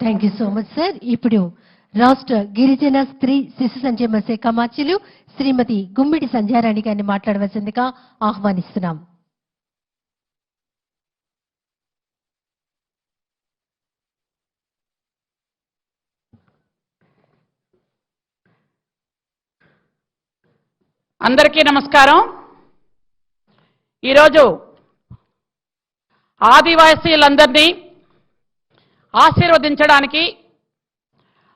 Thank you so much sir ఇప్పుడు రాష్ట్ర గిరిజన స్త్రీ శిశు సంక్షేమ శాఖ మార్చులు శ్రీమతి గుమ్మిడి సంధ్యారాణి గారిని మాట్లాడవలసిందిగా ఆహ్వానిస్తున్నాం. అందరికీ నమస్కారం. ఈరోజు ఆదివాసీలందరినీ ఆశీర్వదించడానికి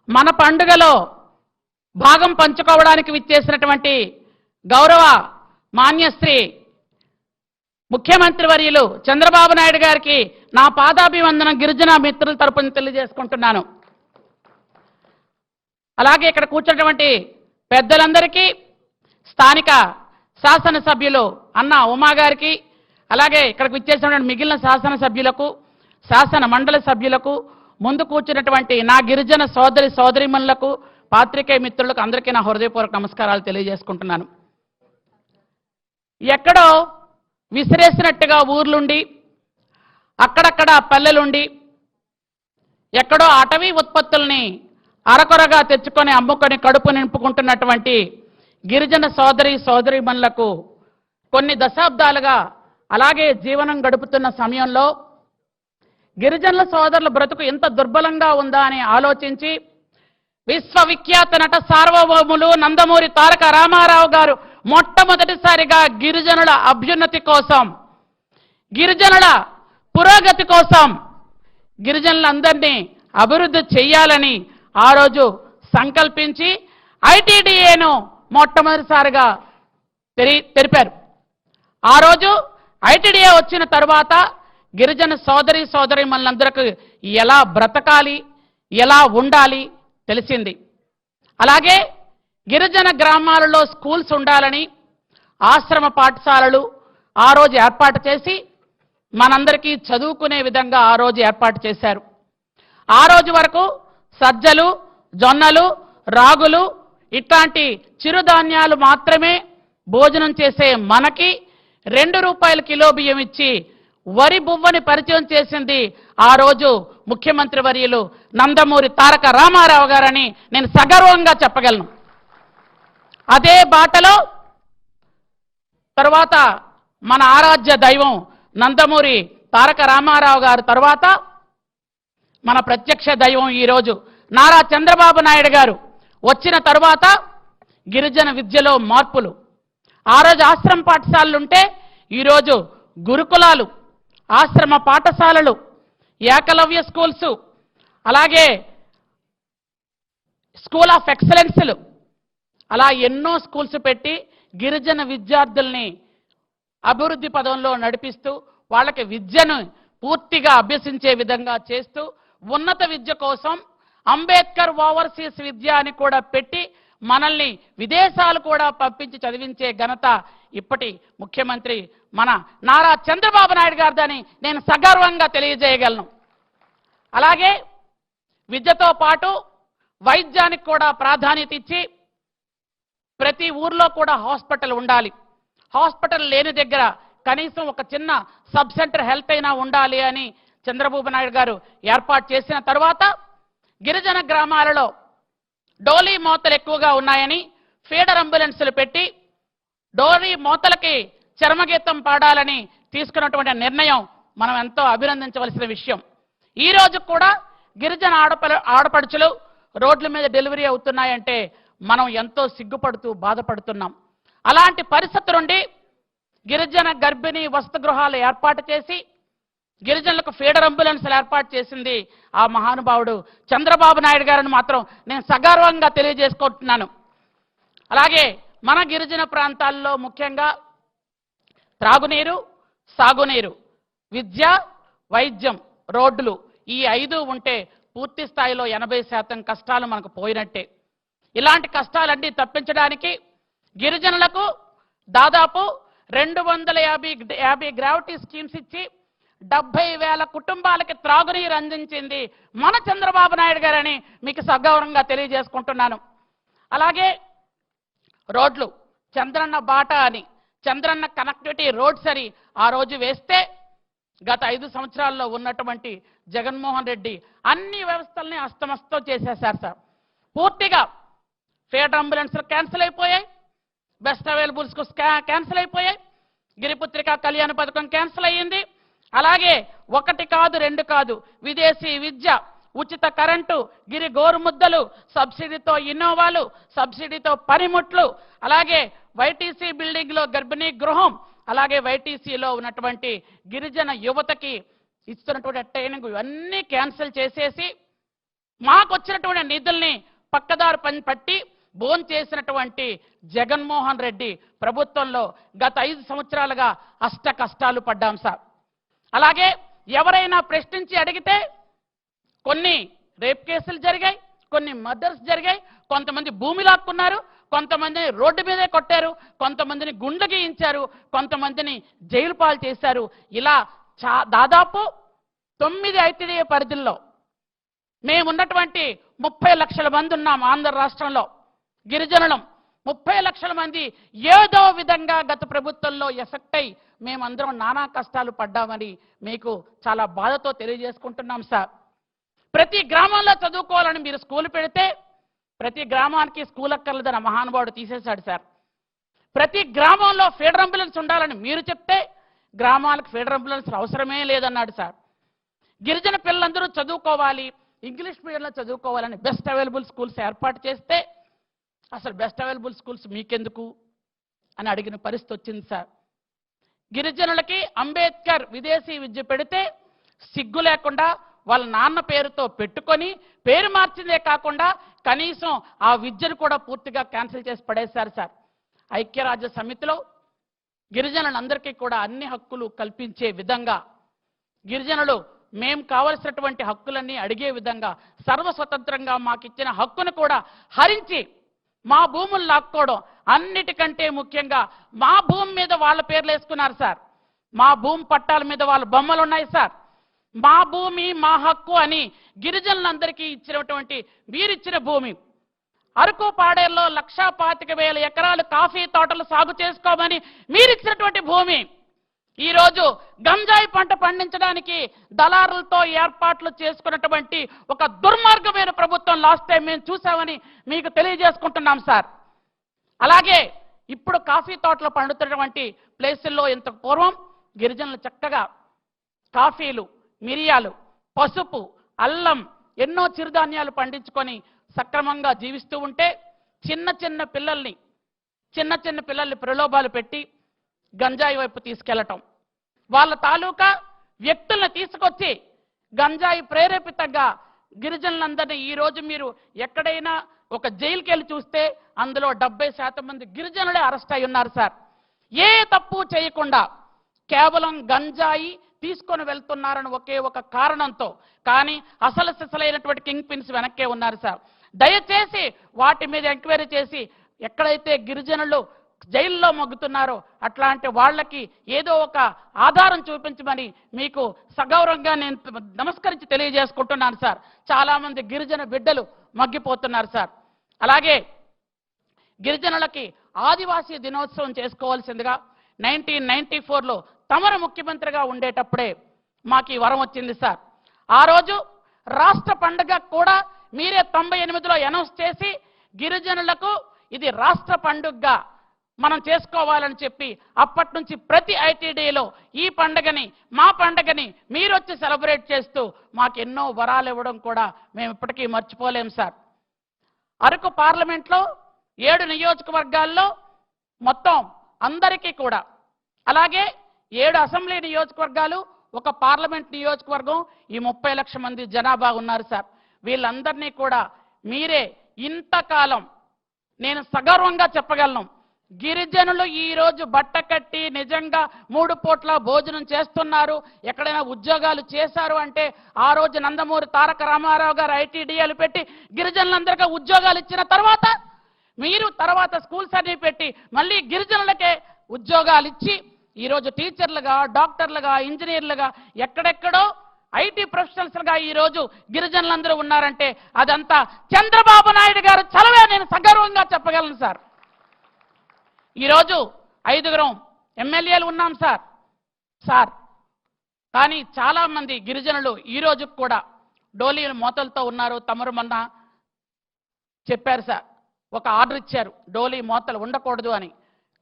మన పండుగలో భాగం పంచుకోవడానికి విచ్చేసినటువంటి గౌరవ మాన్యశ్రీ ముఖ్యమంత్రి వర్యులు చంద్రబాబు నాయుడు గారికి నా పాదాభివందనం గిరిజన మిత్రుల తరపున తెలియజేసుకుంటున్నాను. అలాగే ఇక్కడ కూర్చున్నటువంటి పెద్దలందరికీ స్థానిక శాసనసభ్యులు అన్న ఉమా గారికి అలాగే ఇక్కడికి విచ్చేసినటువంటి మిగిలిన శాసనసభ్యులకు శాసన మండలి సభ్యులకు ముందు కూర్చున్నటువంటి నా గిరిజన సోదరి సోదరిమణులకు పాత్రికేయ మిత్రులకు అందరికీ నా హృదయపూర్వక నమస్కారాలు తెలియజేసుకుంటున్నాను. ఎక్కడో విసిరేసినట్టుగా ఊర్లుండి అక్కడక్కడ పల్లెలుండి ఎక్కడో అటవీ ఉత్పత్తుల్ని అరకొరగా తెచ్చుకొని అమ్ముకొని కడుపు నింపుకుంటున్నటువంటి గిరిజన సోదరి సోదరిమణులకు కొన్ని దశాబ్దాలుగా అలాగే జీవనం గడుపుతున్న సమయంలో గిరిజనుల సోదరుల బ్రతుకు ఎంత దుర్బలంగా ఉందా అని ఆలోచించి విశ్వవిఖ్యాత నట సార్వభౌములు నందమూరి తారక రామారావు గారు మొట్టమొదటిసారిగా గిరిజనుల అభ్యున్నతి కోసం గిరిజనుల పురోగతి కోసం గిరిజనులందరినీ అభివృద్ధి చెయ్యాలని ఆ రోజు సంకల్పించి ఐటీడీఏను మొట్టమొదటిసారిగా తెరి తెలిపారు ఆ రోజు ఐటీడీఏ వచ్చిన తర్వాత గిరిజన సోదరి సోదరి మనందరికీ ఎలా బ్రతకాలి ఎలా ఉండాలి తెలిసింది. అలాగే గిరిజన గ్రామాలలో స్కూల్స్ ఉండాలని ఆశ్రమ పాఠశాలలు ఆ రోజు ఏర్పాటు చేసి మనందరికీ చదువుకునే విధంగా ఆ రోజు ఏర్పాటు చేశారు. ఆ రోజు వరకు సజ్జలు జొన్నలు రాగులు ఇట్లాంటి చిరుధాన్యాలు మాత్రమే భోజనం చేసే మనకి రెండు రూపాయల కిలో బియ్యం ఇచ్చి వరి బువ్వని పరిచయం చేసింది ఆ రోజు ముఖ్యమంత్రి వర్యులు నందమూరి తారక రామారావు గారని నేను సగర్వంగా చెప్పగలను. అదే బాటలో తరువాత మన ఆరాధ్య దైవం నందమూరి తారక రామారావు గారు తర్వాత మన ప్రత్యక్ష దైవం ఈరోజు నారా చంద్రబాబు నాయుడు గారు. వచ్చిన తరువాత గిరిజన విద్యలో మార్పులు. ఆ రోజు ఆశ్రమ పాఠశాలలు ఉంటే ఈరోజు గురుకులాలు ఆశ్రమ పాఠశాలలు ఏకలవ్య స్కూల్స్ అలాగే స్కూల్ ఆఫ్ ఎక్సలెన్స్లు. అలా ఎన్నో స్కూల్స్ పెట్టి గిరిజన విద్యార్థుల్ని అభివృద్ధి పదంలో నడిపిస్తూ వాళ్ళకి విద్యను పూర్తిగా అభ్యసించే విధంగా చేస్తూ ఉన్నత విద్య కోసం అంబేద్కర్ ఓవర్సీస్ విద్య అని కూడా పెట్టి మనల్ని విదేశాలు కూడా పంపించి చదివించే ఘనత ఇప్పటి ముఖ్యమంత్రి మన నారా చంద్రబాబు నాయుడు గారిదని నేను సగర్వంగా తెలియజేయగలను. అలాగే విద్యతో పాటు వైద్యానికి కూడా ప్రాధాన్యత ఇచ్చి ప్రతి ఊర్లో కూడా హాస్పిటల్ ఉండాలి. హాస్పిటల్ లేని దగ్గర కనీసం ఒక చిన్న సబ్ సెంటర్ హెల్త్ అయినా ఉండాలి అని చంద్రబాబు నాయుడు గారు ఏర్పాటు చేసిన తర్వాత గిరిజన గ్రామాలలో డోలీ మోతలు ఎక్కువగా ఉన్నాయని ఫీడర్ అంబులెన్సులు పెట్టి డోలీ మోతలకి చర్మగీతం పాడాలని తీసుకున్నటువంటి నిర్ణయం మనం ఎంతో అభినందించవలసిన విషయం. ఈ రోజు కూడా గిరిజన ఆడప ఆడపడుచులు రోడ్ల మీద డెలివరీ అవుతున్నాయంటే మనం ఎంతో సిగ్గుపడుతూ బాధపడుతున్నాం. అలాంటి పరిస్థితి నుండి గిరిజన గర్భిణీ వసతి గృహాలు ఏర్పాటు చేసి గిరిజనులకు ఫీడర్ అంబులెన్స్లు ఏర్పాటు చేసింది ఆ మహానుభావుడు చంద్రబాబు నాయుడు గారిని మాత్రం నేను సగర్వంగా తెలియజేసుకుంటున్నాను. అలాగే మన గిరిజన ప్రాంతాల్లో ముఖ్యంగా త్రాగునీరు సాగునీరు విద్య వైద్యం రోడ్లు ఈ ఐదు ఉంటే పూర్తి స్థాయిలో ఎనభై శాతం కష్టాలు మనకు పోయినట్టే. ఇలాంటి కష్టాలన్నీ తప్పించడానికి గిరిజనులకు దాదాపు రెండు వందల యాభై యాభై గ్రావిటీ స్కీమ్స్ ఇచ్చి డెబ్బై వేల కుటుంబాలకి త్రాగునీరు అందించింది మన చంద్రబాబు నాయుడు గారని మీకు సగౌరవంగా తెలియజేసుకుంటున్నాను. అలాగే రోడ్లు చంద్రన్న బాట అని చంద్రన్న కనెక్టివిటీ రోడ్స్ అని ఆ రోజు వేస్తే గత ఐదు సంవత్సరాల్లో ఉన్నటువంటి జగన్మోహన్ రెడ్డి అన్ని వ్యవస్థల్ని అస్తమస్తం చేసేశారు సార్. పూర్తిగా ఫేట్ అంబులెన్స్లు క్యాన్సిల్ అయిపోయాయి. బెస్ట్ అవైలబుల్స్కు క్యాన్సిల్ అయిపోయాయి. గిరిపుత్రిక కళ్యాణ పథకం క్యాన్సిల్ అయ్యింది. అలాగే ఒకటి కాదు రెండు కాదు. విదేశీ విద్య ఉచిత కరెంటు గిరి గోరుముద్దలు సబ్సిడీతో ఇన్నోవాలు సబ్సిడీతో పనిముట్లు అలాగే వైటీసీ బిల్డింగ్లో గర్భిణీ గృహం అలాగే వైటీసీలో ఉన్నటువంటి గిరిజన యువతకి ఇస్తున్నటువంటి ట్రైనింగ్ ఇవన్నీ క్యాన్సిల్ చేసేసి మాకు వచ్చినటువంటి నిధుల్ని పక్కదారు పని పట్టి బోన్ చేసినటువంటి జగన్మోహన్ రెడ్డి ప్రభుత్వంలో గత ఐదు సంవత్సరాలుగా అష్ట కష్టాలు పడ్డాం సార్. అలాగే ఎవరైనా ప్రశ్నించి అడిగితే కొన్ని రేప్ కేసులు జరిగాయి కొన్ని మర్డర్స్ జరిగాయి. కొంతమంది భూమి లాక్కున్నారు కొంతమందిని రోడ్డు మీదే కొట్టారు కొంతమందిని గుండె గీయించారు కొంతమందిని జైలు పాలు చేశారు. ఇలా చా దాదాపు తొమ్మిది ఐటీడీఏ పరిధుల్లో మేమున్నటువంటి ముప్పై లక్షల మంది ఉన్నాం ఆంధ్ర రాష్ట్రంలో. గిరిజనులం ముప్పై లక్షల మంది ఏదో విధంగా గత ప్రభుత్వంలో ఎఫెక్ట్ అయి మేమందరం నానా కష్టాలు పడ్డామని మీకు చాలా బాధతో తెలియజేసుకుంటున్నాం సార్. ప్రతి గ్రామంలో చదువుకోవాలని మీరు స్కూల్ పెడితే ప్రతి గ్రామానికి స్కూల్ అక్కర్లేదని మహానుభావుడు తీసేశాడు సార్. ప్రతి గ్రామంలో ఫీడర్ అంబులెన్స్ ఉండాలని మీరు చెప్తే గ్రామాలకు ఫీడర్ అంబులెన్స్ అవసరమే లేదన్నాడు సార్. గిరిజన పిల్లలందరూ చదువుకోవాలి ఇంగ్లీష్ మీడియంలో చదువుకోవాలని బెస్ట్ అవైలబుల్ స్కూల్స్ ఏర్పాటు చేస్తే అసలు బెస్ట్ అవైలబుల్ స్కూల్స్ మీకెందుకు? అని అడిగిన పరిస్థితి వచ్చింది సార్. గిరిజనులకి అంబేద్కర్ విదేశీ విద్య పెడితే సిగ్గు లేకుండా వాళ్ళ నాన్న పేరుతో పెట్టుకొని పేరు మార్చిందే కాకుండా కనీసం ఆ విద్యను కూడా పూర్తిగా క్యాన్సిల్ చేసి పడేశారు సార్. ఐక్యరాజ్య సమితిలో గిరిజనులందరికీ కూడా అన్ని హక్కులు కల్పించే విధంగా గిరిజనులు మేం కావలసినటువంటి హక్కులన్నీ అడిగే విధంగా సర్వస్వతంత్రంగా మాకిచ్చిన హక్కును కూడా హరించి మా భూములు లాక్కోవడం అన్నిటికంటే ముఖ్యంగా మా భూమి మీద వాళ్ళ పేర్లు వేసుకున్నారు సార్. మా భూమి పట్టాల మీద వాళ్ళ బొమ్మలు ఉన్నాయి సార్. మా భూమి మా హక్కు అని గిరిజనులందరికీ ఇచ్చినటువంటి వీరిచ్చిన భూమి. అరకు పాడేరులో లక్షా పాతిక వేల ఎకరాలు కాఫీ తోటలు సాగు చేసుకోమని మీరిచ్చినటువంటి భూమి. ఈరోజు గంజాయి పంట పండించడానికి దళారులతో ఏర్పాట్లు చేసుకున్నటువంటి ఒక దుర్మార్గమైన ప్రభుత్వం లాస్ట్ టైం మేము చూసామని మీకు తెలియజేసుకుంటున్నాం సార్. అలాగే ఇప్పుడు కాఫీ తోటలు పండుతున్నటువంటి ప్లేసుల్లో ఇంత పూర్వం గిరిజనులు చక్కగా కాఫీలు మిరియాలు పసుపు అల్లం ఎన్నో చిరుధాన్యాలు పండించుకొని సక్రమంగా జీవిస్తూ ఉంటే చిన్న చిన్న పిల్లల్ని చిన్న చిన్న పిల్లల్ని ప్రలోభాలు పెట్టి గంజాయి వైపు తీసుకెళ్ళటం. వాళ్ళ తాలూకా వ్యక్తులను తీసుకొచ్చి గంజాయి ప్రేరేపితంగా గిరిజనులందరినీ ఈ రోజు మీరు ఎక్కడైనా ఒక జైలుకి వెళ్ళి చూస్తే అందులో డెబ్బై శాతం మంది గిరిజనులే అరెస్ట్ అయి ఉన్నారు సార్. ఏ తప్పు చేయకుండా కేవలం గంజాయి తీసుకొని వెళ్తున్నారని ఒకే ఒక కారణంతో కానీ అసలు సిసలైనటువంటి కింగ్ పిన్స్ వెనక్కే ఉన్నారు సార్. దయచేసి వాటి మీద ఎంక్వైరీ చేసి ఎక్కడైతే గిరిజనులు జైల్లో మొగ్గుతున్నారో అట్లాంటి వాళ్ళకి ఏదో ఒక ఆధారం చూపించమని మీకు సగౌరవంగా నేను నమస్కరించి తెలియజేసుకుంటున్నాను సార్. చాలామంది గిరిజన బిడ్డలు మగ్గిపోతున్నారు సార్. అలాగే గిరిజనులకి ఆదివాసీ దినోత్సవం చేసుకోవాల్సిందిగా నైన్టీన్ నైన్టీ ఫోర్లో తమరు ముఖ్యమంత్రిగా ఉండేటప్పుడే మాకు ఈ వరం వచ్చింది సార్. ఆ రోజు రాష్ట్ర పండుగ కూడా మీరే తొంభై ఎనిమిదిలో అనౌన్స్ చేసి గిరిజనులకు ఇది రాష్ట్ర పండుగగా మనం చేసుకోవాలని చెప్పి అప్పటి నుంచి ప్రతి ఐటీడీలో ఈ పండగని మా పండగని మీరు వచ్చి సెలబ్రేట్ చేస్తూ మాకు ఎన్నో వరాలు ఇవ్వడం కూడా మేము ఇప్పటికీ మర్చిపోలేం సార్. అరకు పార్లమెంట్లో ఏడు నియోజకవర్గాల్లో మొత్తం అందరికీ కూడా అలాగే ఏడు అసెంబ్లీ నియోజకవర్గాలు ఒక పార్లమెంట్ నియోజకవర్గం ఈ ముప్పై లక్షల మంది జనాభా ఉన్నారు సార్. వీళ్ళందరినీ కూడా మీరే ఇంతకాలం నేను సగర్వంగా చెప్పగలను గిరిజనులు ఈరోజు బట్ట కట్టి నిజంగా మూడు పూట్ల భోజనం చేస్తున్నారు. ఎక్కడైనా ఉద్యోగాలు చేశారు అంటే ఆ రోజు నందమూరి తారక రామారావు గారు ఐటీడీఏలు పెట్టి గిరిజనులందరికీ ఉద్యోగాలు ఇచ్చిన తర్వాత మీరు తర్వాత స్కూల్స్ అన్ని పెట్టి మళ్ళీ గిరిజనులకే ఉద్యోగాలు ఇచ్చి ఈరోజు టీచర్లుగా డాక్టర్లుగా ఇంజనీర్లుగా ఎక్కడెక్కడో ఐటీ ప్రొఫెషనల్స్గా ఈరోజు గిరిజనులందరూ ఉన్నారంటే అదంతా చంద్రబాబు నాయుడు గారు చలవే నేను సగర్వంగా చెప్పగలను సార్. ఈరోజు ఐదుగురం ఎమ్మెల్యేలు ఉన్నాం సార్. సార్. కానీ చాలామంది గిరిజనులు ఈ కూడా డోలీ మోతలతో ఉన్నారు. తమరు మొన్న చెప్పారు సార్. ఒక ఆర్డర్ ఇచ్చారు. డోలీ మోతలు ఉండకూడదు అని.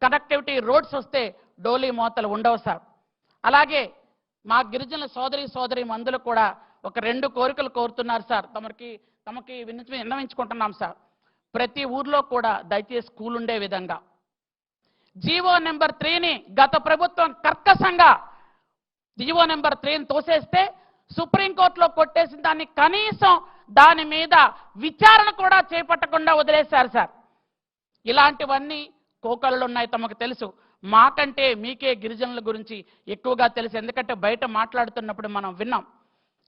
కనెక్టివిటీ రోడ్స్ వస్తే డోలీ మోతలు ఉండవు సార్. అలాగే మా గిరిజనుల సోదరి సోదరి మందులు కూడా ఒక రెండు కోరికలు కోరుతున్నారు సార్. తమకి తమకి విన్నవించుకుంటున్నాం సార్. ప్రతి ఊర్లో కూడా దయచేసి స్కూల్ ఉండే విధంగా. జీవో నెంబర్ త్రీని గత ప్రభుత్వం కర్కశంగా జీవో నెంబర్ త్రీని తోసేస్తే సుప్రీంకోర్టులో కొట్టేసిన దాన్ని కనీసం దాని మీద విచారణ కూడా చేపట్టకుండా వదిలేశారు సార్. ఇలాంటివన్నీ కోకళ్ళు ఉన్నాయి తమకు తెలుసు. మాకంటే మీకే గిరిజనుల గురించి ఎక్కువగా తెలుసు. ఎందుకంటే బయట మాట్లాడుతున్నప్పుడు మనం విన్నాం.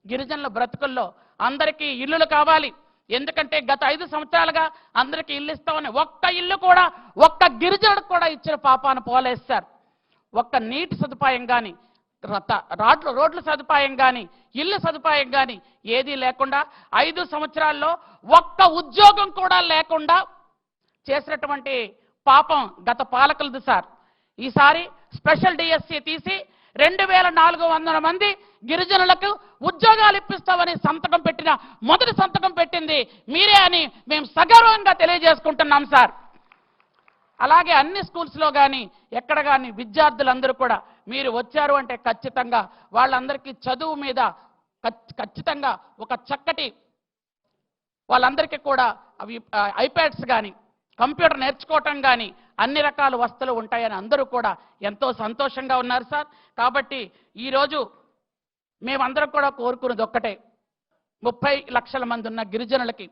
గిరిజనుల బ్రతుకుల్లో అందరికీ ఇల్లులు కావాలి. ఎందుకంటే గత ఐదు సంవత్సరాలుగా అందరికీ ఇల్లు ఇస్తామని ఒక్క ఇల్లు కూడా ఒక్క గిరిజనుడు కూడా ఇచ్చిన పాపాన పోలేస్తారు ఒక్క నీటి సదుపాయం కానీ రాడ్లు రోడ్ల సదుపాయం కానీ ఇల్లు సదుపాయం కానీ ఏదీ లేకుండా ఐదు సంవత్సరాల్లో ఒక్క ఉద్యోగం కూడా లేకుండా చేసినటువంటి పాపం గత పాలకులది సార్. ఈసారి స్పెషల్ డిఎస్సి తీసి రెండు వేల నాలుగు వందల మంది గిరిజనులకు ఉద్యోగాలు ఇప్పిస్తామని సంతకం పెట్టిన మొదటి సంతకం పెట్టింది మీరే అని మేము సగర్వంగా తెలియజేసుకుంటున్నాం సార్. అలాగే అన్ని స్కూల్స్లో కానీ ఎక్కడ కానీ విద్యార్థులందరూ కూడా మీరు వచ్చారు అంటే ఖచ్చితంగా వాళ్ళందరికీ చదువు మీద ఖచ్చితంగా ఒక చక్కటి వాళ్ళందరికీ కూడా అవి ఐప్యాడ్స్ కానీ కంప్యూటర్ నేర్చుకోవటం కానీ అన్ని రకాల వస్తువులు ఉంటాయని అందరూ కూడా ఎంతో సంతోషంగా ఉన్నారు సార్. కాబట్టి ఈరోజు మేమందరం కూడా కోరుకున్నది ఒక్కటే. ముప్పై లక్షల మంది ఉన్న గిరిజనులకి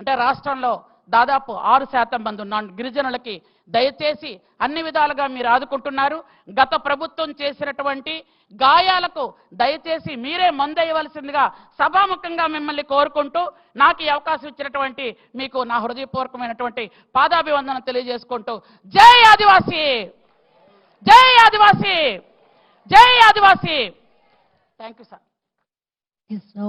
అంటే రాష్ట్రంలో దాదాపు ఆరు శాతం మంది ఉన్నాను గిరిజనులకి దయచేసి అన్ని విధాలుగా మీరు ఆదుకుంటున్నారు. గత ప్రభుత్వం చేసినటువంటి గాయాలకు దయచేసి మీరే మందేయవలసిందిగా సభాముఖంగా మిమ్మల్ని కోరుకుంటూ నాకు ఈ అవకాశం ఇచ్చినటువంటి మీకు నా హృదయపూర్వకమైనటువంటి పాదాభివందనం తెలియజేసుకుంటూ జై ఆదివాసి! జై ఆదివాసి! జై ఆదివాసి! Thank you sir